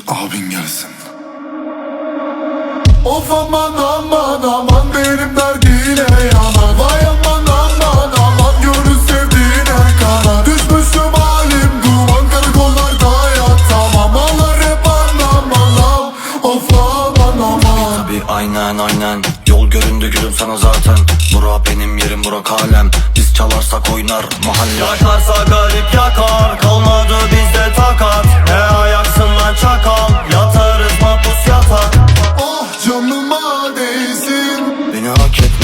git abin gelsin. Of aman aman aman benim dergiyle yanar. Vay aman aman aman görür sevdiğine karar. Düşmüşüm halim duman karakollarda yat tamam Ağlar hep anam ağlam of aman aman. Tabi aynen aynen. Yol göründü gülüm sana zaten. Bura benim yerim bura kalem. Biz çalarsak oynar mahalle Yakarsak contract